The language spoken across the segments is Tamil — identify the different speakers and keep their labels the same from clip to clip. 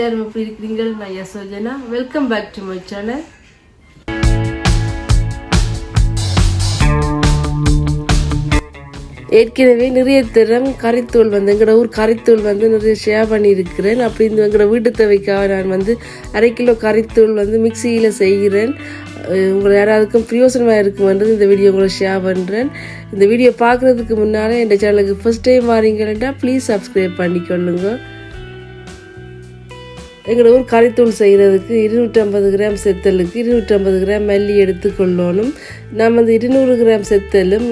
Speaker 1: எல்லாரும் எப்படி இருக்கிறீங்க? நான் Yasojana welcome back to my channel ஏற்கனவே நிறைய தரம் கறித்தூள் வந்து எங்களோட ஊர் கறித்தூள் வந்து நிறைய ஷேர் பண்ணியிருக்கிறேன். அப்படி இந்த எங்களோட வீட்டு தேவைக்காக நான் வந்து அரை கிலோ கறித்தூள் வந்து மிக்சியில் செய்கிறேன். உங்களை யாராவதுக்கும் பிரயோசனமாக இருக்குமென்றது இந்த வீடியோ உங்களை ஷேர் பண்ணுறேன் இந்த வீடியோ பார்க்குறதுக்கு முன்னால் என் சேனலுக்கு ஃபஸ்ட் டைம் வரீங்கன்னா ப்ளீஸ் சப்ஸ்கிரைப் பண்ணிக்கொள்ளுங்க. எங்களோட ஊர் கறித்தூள் செய்கிறதுக்கு இருநூற்றம்பது கிராம் செத்தலுக்கு இருநூற்றம்பது கிராம் மல்லி எடுத்துக்கொள்ளணும். நாம் வந்து இருநூறு கிராம் செத்தலும்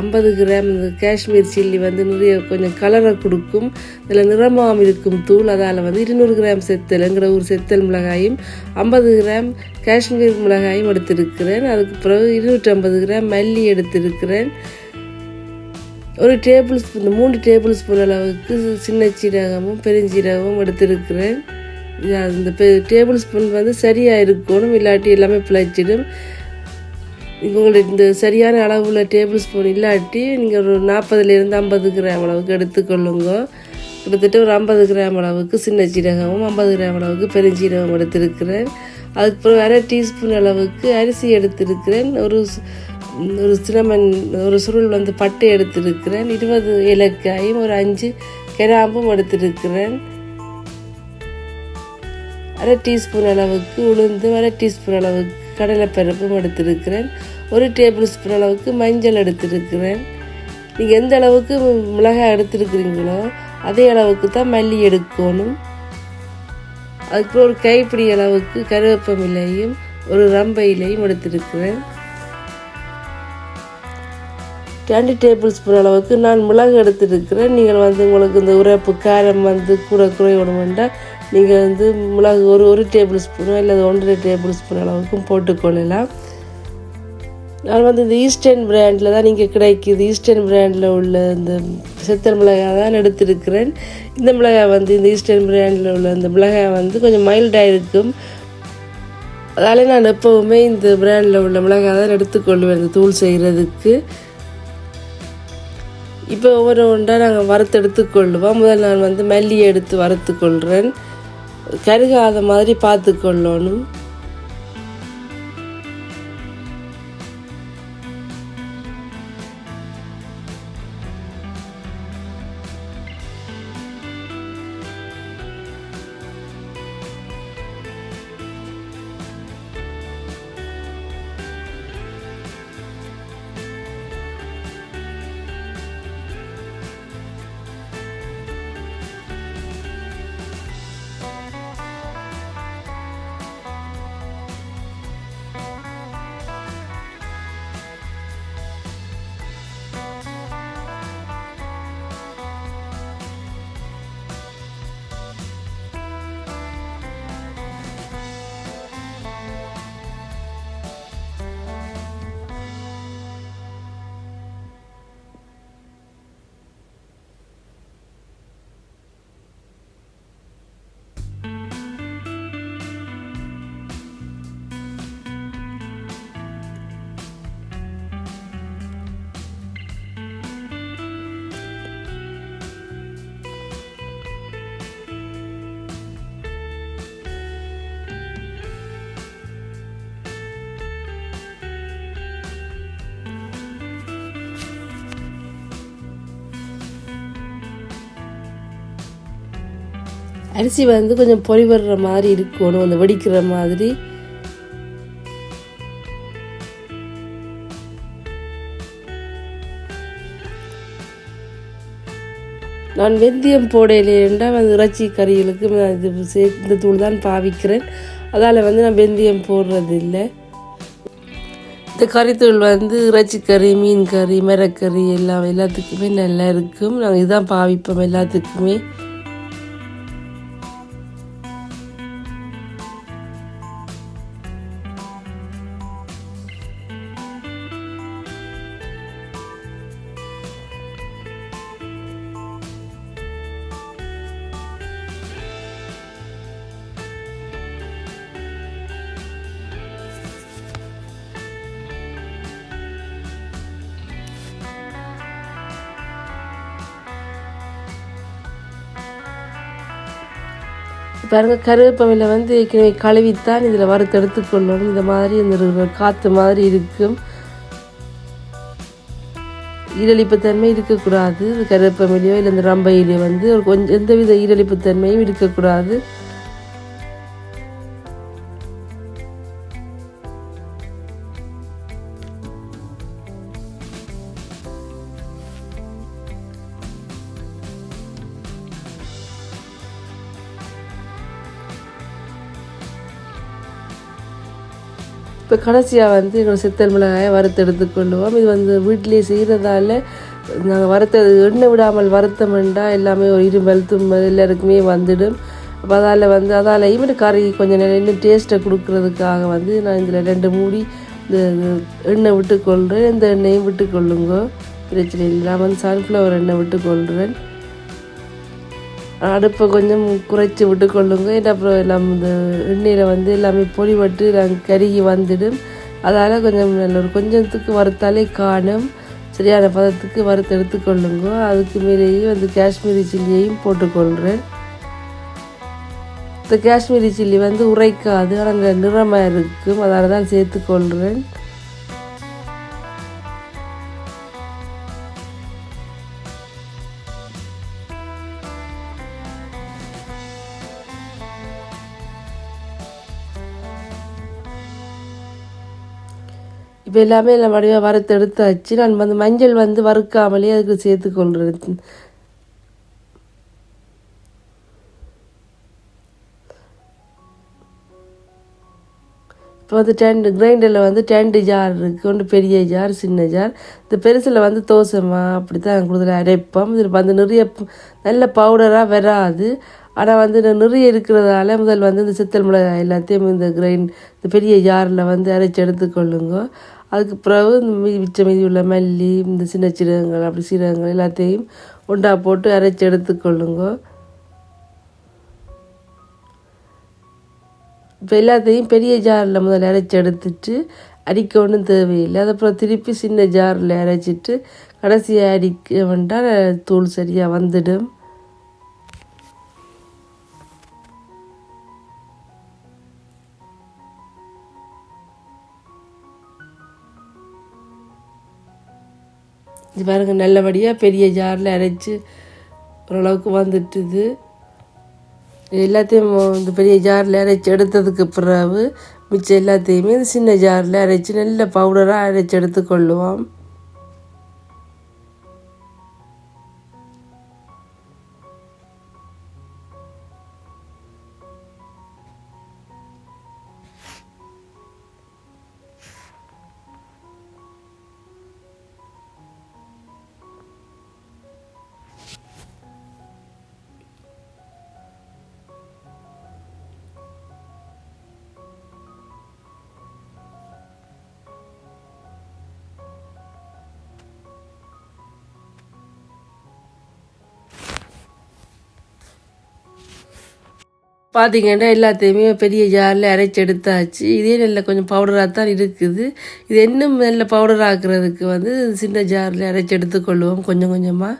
Speaker 1: ஐம்பது கிராம் இந்த காஷ்மீர் சில்லி வந்து நிறைய கொஞ்சம் கலரை கொடுக்கும். இதில் நிறமாம் இருக்கும் தூள். அதால் வந்து இருநூறு கிராம் செத்தல் எங்களோட ஊர் செத்தல் மிளகாயும் ஐம்பது கிராம் காஷ்மீர் மிளகாயும் எடுத்திருக்கிறேன். அதுக்கு பிறகு இருநூற்றம்பது கிராம் மல்லி எடுத்திருக்கிறேன். ஒரு டேபிள் ஸ்பூன் மூணு டேபிள் ஸ்பூன் அளவுக்கு சின்ன சீரகமும் பெருஞ்சீரகமும் எடுத்திருக்கிறேன். இது அந்த டேபிள் ஸ்பூன் வந்து சரியாக இருக்கணும் இல்லாட்டி எல்லாமே பிழைச்சிடும். உங்களுக்கு இந்த சரியான அளவில் டேபிள் ஸ்பூன் இல்லாட்டி நீங்கள் ஒரு நாற்பதுலேருந்து ஐம்பது கிராம் அளவுக்கு எடுத்துக்கொள்ளுங்க. கிட்டத்தட்ட ஒரு ஐம்பது கிராம் அளவுக்கு சின்ன சீரகமும் ஐம்பது கிராம் அளவுக்கு பெருஞ்சீரகம் எடுத்திருக்கிறேன். அதுக்கப்புறம் அரை டீஸ்பூன் அளவுக்கு அரிசி எடுத்திருக்கிறேன். ஒரு ஒரு சினமன் ஒரு சுருள் வந்து பட்டை எடுத்திருக்கிறேன். இருபது ஏலக்காயும் ஒரு அஞ்சு கிராம்பும் எடுத்திருக்கிறேன். அரை டீஸ்பூன் அளவுக்கு உளுந்து அரை டீஸ்பூன் அளவுக்கு கடலைப்பருப்பும் எடுத்திருக்கிறேன். ஒரு டேபிள் ஸ்பூன் அளவுக்கு மஞ்சள் எடுத்திருக்கிறேன். நீங்கள் எந்த அளவுக்கு மிளகாய் எடுத்திருக்கிறீங்களோ அதே அளவுக்கு தான் மல்லி எடுக்கணும். அதுக்கப்புறம் ஒரு கைப்பிடி அளவுக்கு கருவேப்பமிலையும் ஒரு ரம்ப இலையும் எடுத்திருக்கிறேன். ரெண்டு டேபிள் ஸ்பூன் அளவுக்கு நான் மிளகு எடுத்திருக்கிறேன். நீங்கள் வந்து உங்களுக்கு இந்த உரப்பு காரம் வந்து கூட குறையணுமெண்டா நீங்கள் வந்து மிளகு ஒரு ஒரு டேபிள் ஸ்பூனோ இல்லை ஒன்றரை டேபிள் ஸ்பூன் அளவுக்கும் போட்டுக்கொள்ளலாம். நான் வந்து இந்த ஈஸ்டர்ன் பிராண்டில் தான் நீங்கள் கிடைக்குது. ஈஸ்டர்ன் பிராண்டில் உள்ள இந்த சித்தர் மிளகாய் தான் எடுத்திருக்கிறேன். இந்த மிளகாய் வந்து இந்த ஈஸ்டர்ன் பிராண்டில் உள்ள இந்த மிளகாய் வந்து கொஞ்சம் மைல்டாக இருக்கும். அதால் நான் எப்போவுமே இந்த பிராண்டில் உள்ள மிளகாய் தான் எடுத்துக்கொள்வேன் இந்த தூள் செய்கிறதுக்கு இப்போ ஒவ்வொரு ஒன்றாக நாங்கள் வறுத்து எடுத்துக்கொள்வோம் முதல் நான் வந்து மல்லியை எடுத்து வறுத்து கொள்கிறேன் கருகாத மாதிரி பார்த்து கொள்ளணும் அரிசி வந்து கொஞ்சம் பொறி வர்ற மாதிரி இருக்கணும் அந்த வெடிக்கிற மாதிரி. நான் வெந்தயம் போடையிலேண்டா வந்து இறைச்சி கறிகளுக்கு நான் இது சே- இந்த தூள் தான் பாவிக்கிறேன். அதால் வந்து நான் வெந்தயம் போடுறது இல்லை இந்த கறித்தூள் வந்து இறைச்சி கறி மீன் கறி மரக்கறி எல்லாம் எல்லாத்துக்குமே நல்லா இருக்கும். நாங்கள் இதுதான் பாவிப்போம் எல்லாத்துக்குமே. பாருங்க கருவேப்பமையில் வந்து ஏற்கனவே கழுவித்தான் இதில் வறுத்து எடுத்துக்கொள்ளணும். இந்த மாதிரி இந்த காற்று மாதிரி இருக்கும். ஈரழிப்புத்தன்மை தன்மை இருக்கக்கூடாது. கருவேப்பமையிலையோ இல்லை இந்த ரம்பையிலையோ வந்து ஒரு கொஞ்சம் எந்தவித ஈரழிப்புத்தன்மையும் இருக்கக்கூடாது. இப்போ கடைசியாக வந்து எங்களோட சித்தல் மிளகாயை வறுத்து எடுத்துக்கொள்ளுவோம் இது வந்து வீட்டிலேயே செய்கிறதால நாங்கள் வறுத்த எண்ணெய் விடாமல் வறுத்தமெண்டா எல்லாமே ஒரு இருமல் தும்மல் எல்லாருக்குமே வந்துடும். அப்போ அதால் வந்து அதால் இந்த கறி கொஞ்சம் நேரம் இன்னும் டேஸ்ட்டை கொடுக்கறதுக்காக வந்து நான் இதில் ரெண்டு மூடி இந்த இந்த எண்ணெய் விட்டுக்கொள்கிறேன் இந்த எண்ணெயும் விட்டுக்கொள்ளுங்க. பிரச்சனை இல்லை. நான் வந்து சன்ஃப்ளவர் எண்ணெய் விட்டுக்கொள்கிறேன் அடுப்பை கொஞ்சம் குறைச்சி விட்டு கொள்ளுங்க அப்புறம் எல்லாம் இந்த எண்ணெயில் வந்து எல்லாமே பொடிபட்டு நாங்கள் கருகி வந்துடும். அதால் கொஞ்சம் நல்ல ஒரு கொஞ்சத்துக்கு வறுத்தாலே காணும். சரியான பதத்துக்கு வறுத்து எடுத்துக்கொள்ளுங்க. அதுக்கு மேலேயே வந்து காஷ்மீரி சில்லியையும் போட்டுக்கொள்கிறேன் இந்த காஷ்மீரி சில்லி வந்து உரைக்காது. ஆனால் நிறமாக இருக்கும். அதனால தான் சேர்த்துக்கொள்கிறேன் இப்போ எல்லாமே நான் வடிவாக வறுத்து எடுத்தாச்சு. நான் வந்து மஞ்சள் வந்து வறுக்காமலே அதுக்கு சேர்த்துக்கொள்கிறேன் இப்போ வந்து டெண்டு கிரைண்டரில் வந்து டேண்டு ஜார் இருக்குது ஒன்று பெரிய ஜார் சின்ன ஜார் இந்த பெருசில் வந்து தோசைமா அப்படி தான் கொடுத்துல அரைப்போம். இதில் வந்து நிறைய நல்ல பவுடராக வராது. ஆனால் வந்து நிறைய இருக்கிறதால முதல் வந்து இந்த சித்தல் மிளகாய் எல்லாத்தையும் இந்த கிரைண்ட் இந்த பெரிய ஜாரில் வந்து அரைச்சி எடுத்துக்கொள்ளுங்க. அதுக்கு பிறகு இந்த மிச்ச மீதி உள்ள மல்லி இந்த சின்ன சீரகங்கள் அப்படி சீரகங்கள் எல்லாத்தையும் உண்டா போட்டு அரைச்சி எடுத்துக்கொள்ளுங்க. இப்போ எல்லாத்தையும் பெரிய ஜாரில் முதல்ல அரைச்சி எடுத்துட்டு அடிக்க ஒன்றும் தேவையில்லை. அதுக்கப்புறம் திருப்பி சின்ன ஜாரில் அரைச்சிட்டு கடைசியாக அடிக்க வேண்டாம் தூள் சரியாக வந்துடும். இது பாருங்க நல்லபடியாக பெரிய ஜாரில் அரைச்சி ஓரளவுக்கு வந்துட்டுது. எல்லாத்தையும் இந்த பெரிய ஜாரில் அரைச்சி எடுத்ததுக்கு பிறகு மிச்சம் எல்லாத்தையுமே இந்த சின்ன ஜாரில் அரைச்சி நல்ல பவுடராக அரைச்சி எடுத்துக்கொள்ளுவோம். பார்த்தீங்கன்னா எல்லாத்தையுமே பெரிய ஜாரில் அரைச்சி எடுத்தாச்சு. இதே நல்ல கொஞ்சம் பவுடராக தான் இருக்குது. இது இன்னும் நல்ல பவுடர் ஆக்குறதுக்கு வந்து சின்ன ஜாரில் அரைச்சி எடுத்துக்கொள்வோம் கொஞ்சம் கொஞ்சமாக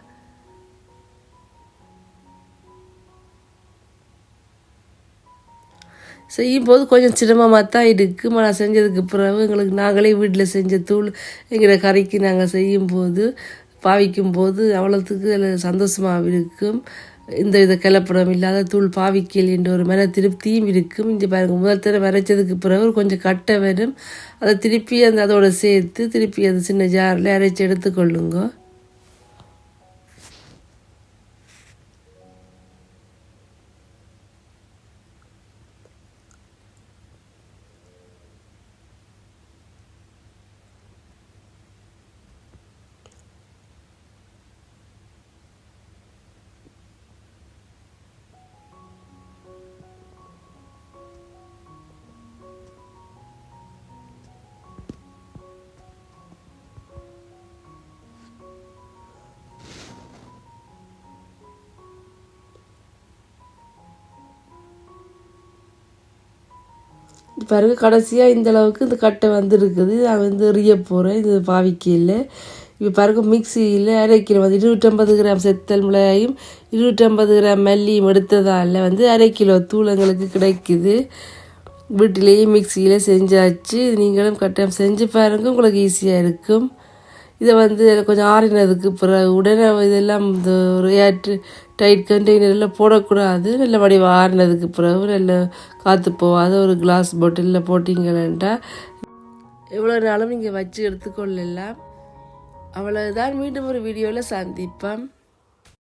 Speaker 1: செய்யும்போது கொஞ்சம் சிரமமாக தான் இருக்குது நான் செஞ்சதுக்கு பிறகு எங்களுக்கு நாங்களே வீட்டில் செஞ்ச தூள் எங்களோட கறிக்கு நாங்கள் செய்யும் போது பாவிக்கும் போது அவ்வளோத்துக்கு சந்தோஷமாக இருக்கும். இந்த வித கலப்படம் இல்லாத தூள் பாவிக்கல் என்ற ஒரு மன திருப்தியும் இருக்கும். இங்கே பாருங்க முதல் தடவை அரைச்சதுக்கு பிறகு கொஞ்சம் கட்ட வரும் அதை திருப்பி அந்த அதோட சேர்த்து திருப்பி அந்த சின்ன ஜாரில் அரைச்சி எடுத்துக்கொள்ளுங்க. பிறகு கடைசியாக இந்த அளவுக்கு இந்த கட்டை வந்துருக்குது. நான் வந்து எறிய போகிறேன் இது பாவிக்கையில் இப்போ பாருங்க மிக்சியில் அரைக்கிலோ வந்து இருநூற்றம்பது கிராம் செத்தல் மிளகாயும் இருநூற்றம்பது கிராம் மல்லியும் எடுத்ததால் வந்து அரை கிலோ தூளங்களுக்கு கிடைக்குது. வீட்டிலேயே மிக்சியில் செஞ்சாச்சு. நீங்களும் கட்டாயம் செஞ்சு பாருங்க. உங்களுக்கு ஈஸியாக இருக்கும். இதை வந்து கொஞ்சம் ஆறினதுக்கு பிறகு உடனே இதெல்லாம் இந்த ஒரு ஏற்று டைட் கண்டெய்னரில் போடக்கூடாது. நல்ல வடிவம் ஆறினதுக்கு பிறகு நல்ல காற்று போகாத ஒரு கிளாஸ் பாட்டிலில் போட்டிங்கன்னா எவ்வளோ நாளும் நீங்கள் வச்சு எடுத்துக்கொள்ளலாம். அவ்வளோதான் மீண்டும் ஒரு வீடியோவில் சந்திப்பேன்